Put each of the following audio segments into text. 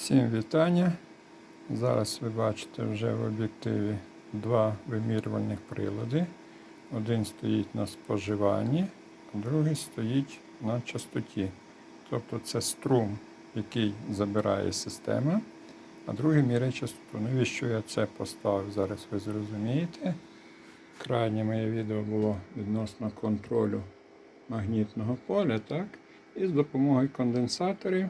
Всім вітання. Зараз ви бачите вже в об'єктиві два вимірювальних прилади. Один стоїть на споживанні, а другий стоїть на частоті. Тобто це струм, який забирає система, а другий міряє частоту. Навіщо я це поставив? Зараз ви зрозумієте. Крайнє моє відео було відносно контролю магнітного поля, так? І з допомогою конденсаторів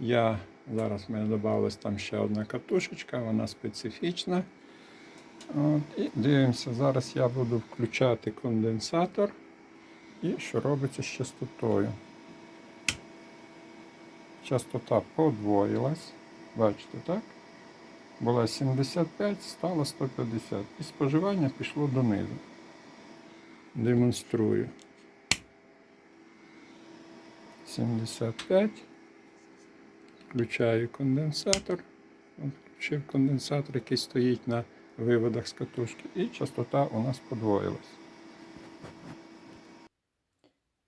я зараз в мене додалась там ще одна катушечка, вона специфічна. От, і дивимося, зараз я буду включати конденсатор і що робиться з частотою. Частота подвоїлась. Бачите, так? Була 75, стала 150. І споживання пішло донизу. Демонструю. 75. Включаю конденсатор. Включив конденсатор, який стоїть на виводах з катушки, і частота у нас подвоїлась.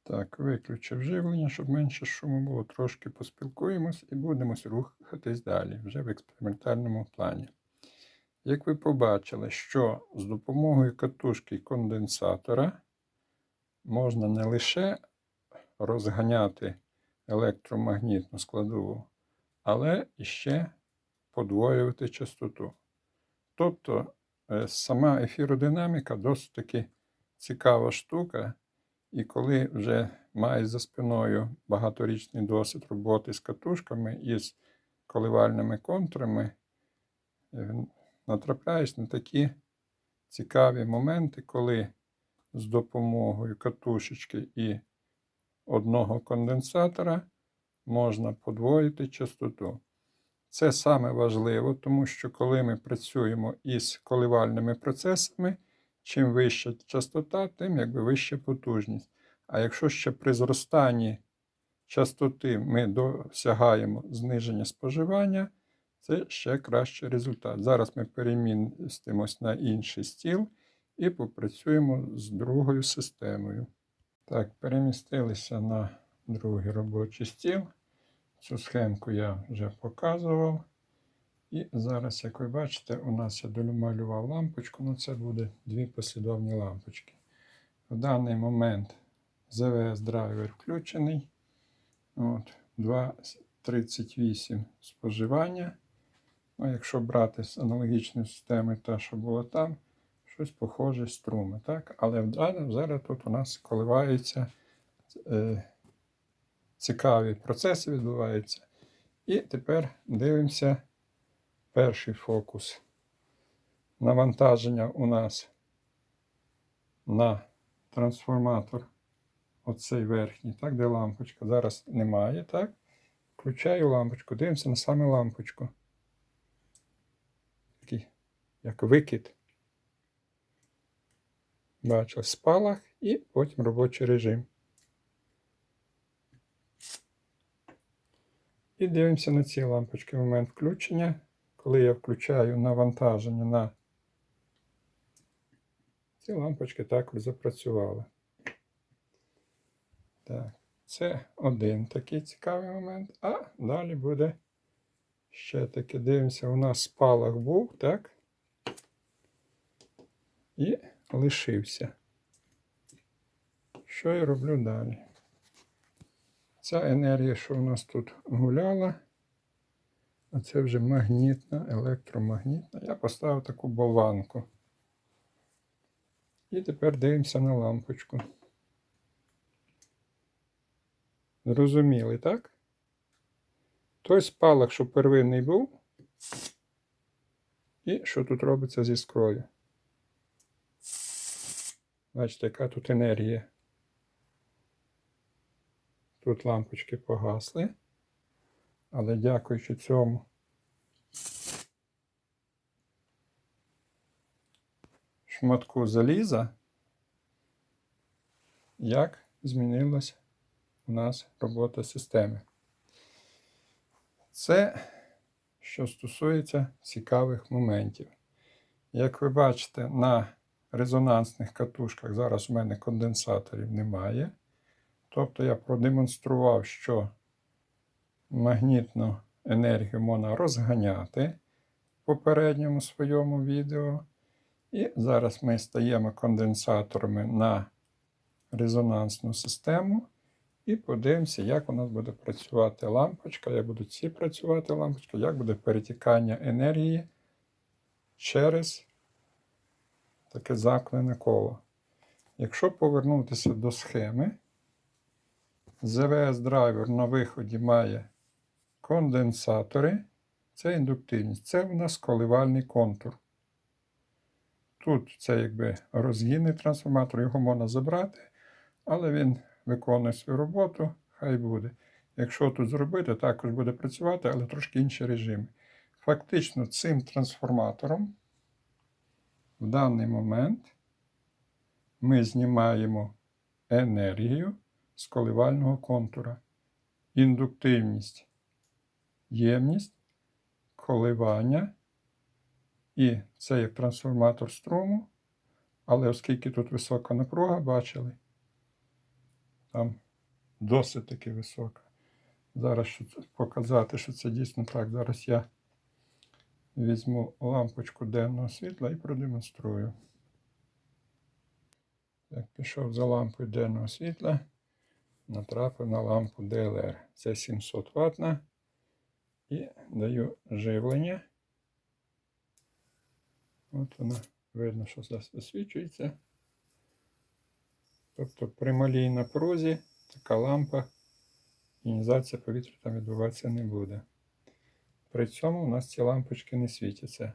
Так, виключив живлення, щоб менше шуму було. Трошки поспілкуємось і будемо рухатись далі, вже в експериментальному плані. Як ви побачили, що з допомогою катушки конденсатора можна не лише розганяти електромагнітну складову, але іще подвоювати частоту. Тобто е, сама ефіродинаміка досить таки цікава штука, і коли вже маєш за спиною багаторічний досвід роботи з катушками і з коливальними контурами, е, натрапляєш на такі цікаві моменти, коли з допомогою катушечки і одного конденсатора можна подвоїти частоту. Це саме важливо, тому що коли ми працюємо із коливальними процесами, чим вища частота, тим якби вища потужність. А якщо ще при зростанні частоти ми досягаємо зниження споживання, це ще кращий результат. Зараз ми перемістимось на інший стіл і попрацюємо з другою системою. Так, перемістилися на другий робочий стіл. Цю схемку я вже показував. І зараз, як ви бачите, у нас я домалював лампочку, ну це буде дві послідовні лампочки. В даний момент ЗВС драйвер включений. От, 2,38 споживання. Ну, Якщо брати з аналогічної системи, та, що було там, щось похоже струми. Так? Але зараз тут у нас коливаються. Е, цікаві процеси відбуваються. І тепер дивимося перший фокус. Навантаження у нас на трансформатор, оцей верхній, так, де лампочка. Зараз немає, так? Включаю лампочку, дивимося на саме лампочку. Такий, як викид. Бачу, спалах і потім робочий режим. І дивимося на ці лампочки в момент включення. Коли я включаю навантаження на ці лампочки також запрацювали. Так, це один такий цікавий момент. А далі буде ще таки дивимося, у нас спалах був, так? І лишився. Що я роблю далі? Ця енергія, що в нас тут гуляла, а це вже магнітна, електромагнітна. Я поставив таку болванку. І тепер дивимося на лампочку. Зрозуміли, так? Той спалах, що первинний був, і що тут робиться зі скрою. Бачите, яка тут енергія. Тут лампочки погасли, але дякуючи цьому шматку заліза, як змінилась у нас робота системи. Це, що стосується цікавих моментів. Як ви бачите, на резонансних катушках зараз у мене конденсаторів немає. Тобто я продемонстрував, що магнітно енергію можна розганяти в попередньому своєму відео. І зараз ми стаємо конденсаторами на резонансну систему. І подивимося, як у нас буде працювати лампочка, як будуть ці працювати лампочки, як буде перетікання енергії через таке заклене коло. Якщо повернутися до схеми, ЗВС драйвер на виході має конденсатори, це індуктивність, це у нас коливальний контур. Тут це якби розгінний трансформатор, його можна забрати, але він виконує свою роботу, хай буде. Якщо тут зробити, також буде працювати, але трошки інші режими. Фактично, цим трансформатором в даний момент ми знімаємо енергію з коливального контура, індуктивність, ємність, коливання. І це як трансформатор струму. Але оскільки тут висока напруга, бачили, там досить таки висока. Зараз щоб показати, що це дійсно так. Зараз я візьму лампочку денного світла і продемонструю. Так, пішов за лампою денного світла, натрапив на лампу DLR. Це 700 ватна. І даю живлення. От вона видно, що засвічується. Тобто при малій напрузі така лампа, іонізація повітря там відбуватися не буде. При цьому у нас ці лампочки не світяться.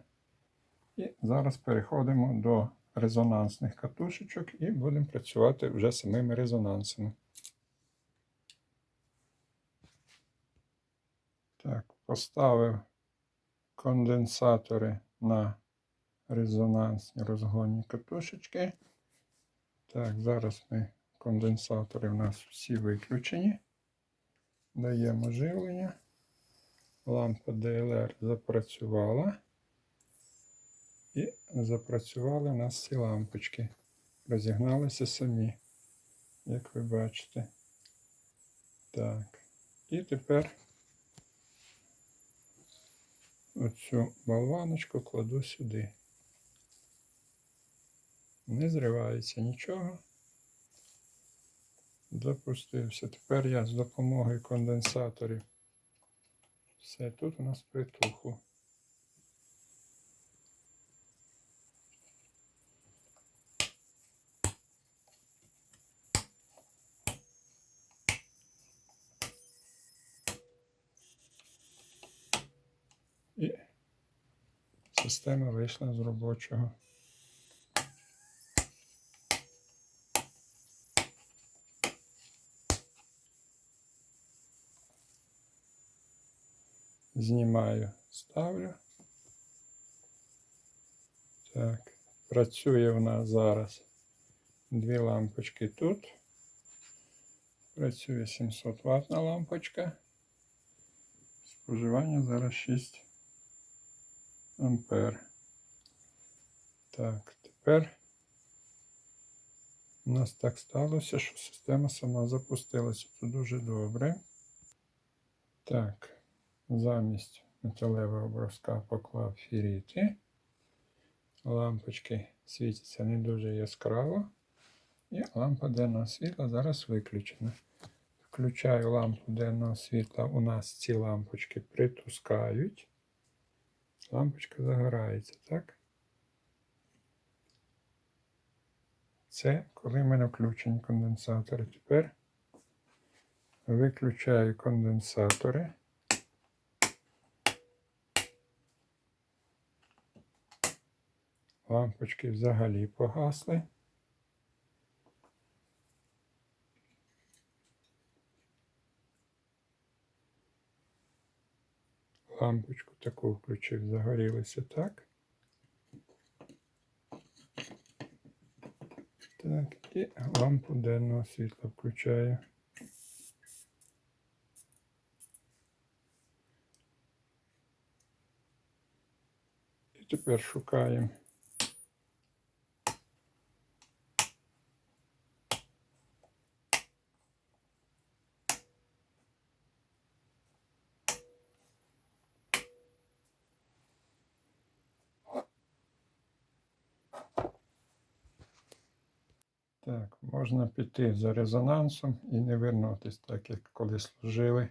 І зараз переходимо до резонансних катушечок і будемо працювати вже самими резонансами. Так, поставив конденсатори на резонансні розгонні катушечки. Так, зараз ми конденсатори у нас всі виключені. Даємо живлення. Лампа DLR запрацювала. І запрацювали у нас ці лампочки. Розігналися самі, як ви бачите. Так. І тепер оцю болваночку кладу сюди. Не зривається нічого. Запустився. Тепер я з допомогою конденсаторів. Все, тут у нас притухло. І система вийшла з робочого. Знімаю, ставлю. Так, працює у нас зараз дві лампочки тут. Працює 700 ватна лампочка. Споживання зараз 6 ампер. Так, тепер у нас так сталося, що система сама запустилася. Це дуже добре. Так, замість металевого броска поклав фіріти. Лампочки світяться не дуже яскраво. І лампа денного світла зараз виключена. Включаю лампу денного світла. У нас ці лампочки притускають. Лампочка загорається, так? Це коли в мене включені конденсатори. Тепер виключаю конденсатори. Лампочки взагалі погасли. Лампочку таку включив, загорілося так. Так, і лампу денного світла включаю. І тепер шукаємо. Так, можна піти за резонансом і не вернутись, так як коли служили,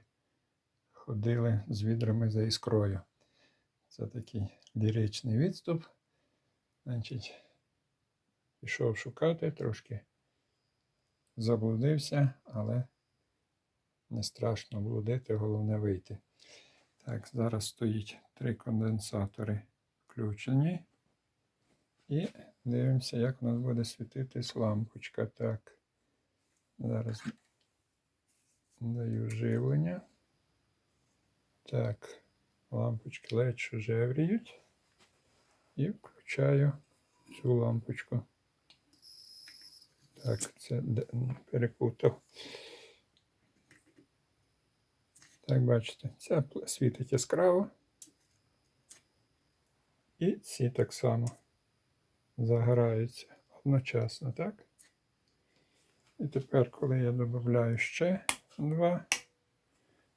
ходили з відрами за іскрою. Це такий ліричний відступ. Значить, пішов шукати, трошки заблудився, але не страшно блудити, головне вийти. Так, зараз стоїть три конденсатори включені. І дивимося, як у нас буде світитись лампочка. Так. Зараз даю живлення. Так, лампочки ледь жевріють. І включаю цю лампочку. Так, це перепутав. Так, бачите, ця світить яскраво. І ці так само загораються одночасно, так? І тепер, коли я додаю ще два,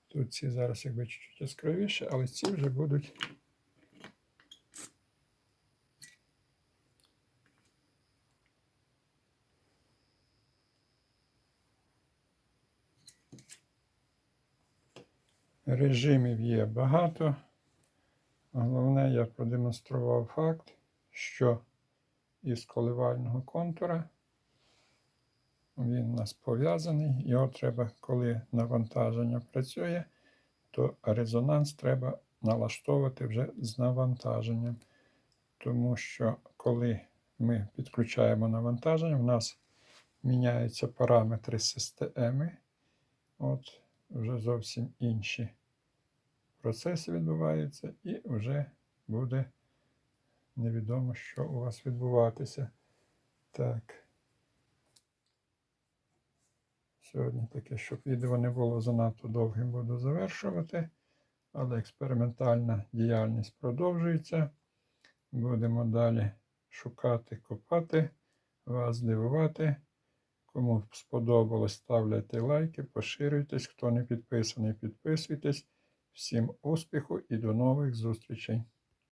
тут ці зараз якби чуть-чуть яскравіше, але ці вже будуть Режимів є багато. Головне, я продемонстрував факт, що із коливального контура він у нас пов'язаний. Його треба, коли навантаження працює, то резонанс треба налаштовувати вже з навантаженням. Тому що коли ми підключаємо навантаження, в нас міняються параметри системи. От вже зовсім інші процеси відбуваються, і вже буде невідомо, що у вас відбуватися. Так. Сьогодні таке, щоб відео не було занадто довгим, буду завершувати. Але експериментальна діяльність продовжується. Будемо далі шукати, копати, вас здивувати. Кому сподобалось, ставляйте лайки, поширюйтесь. Хто не підписаний, підписуйтесь. Всім успіху і до нових зустрічей!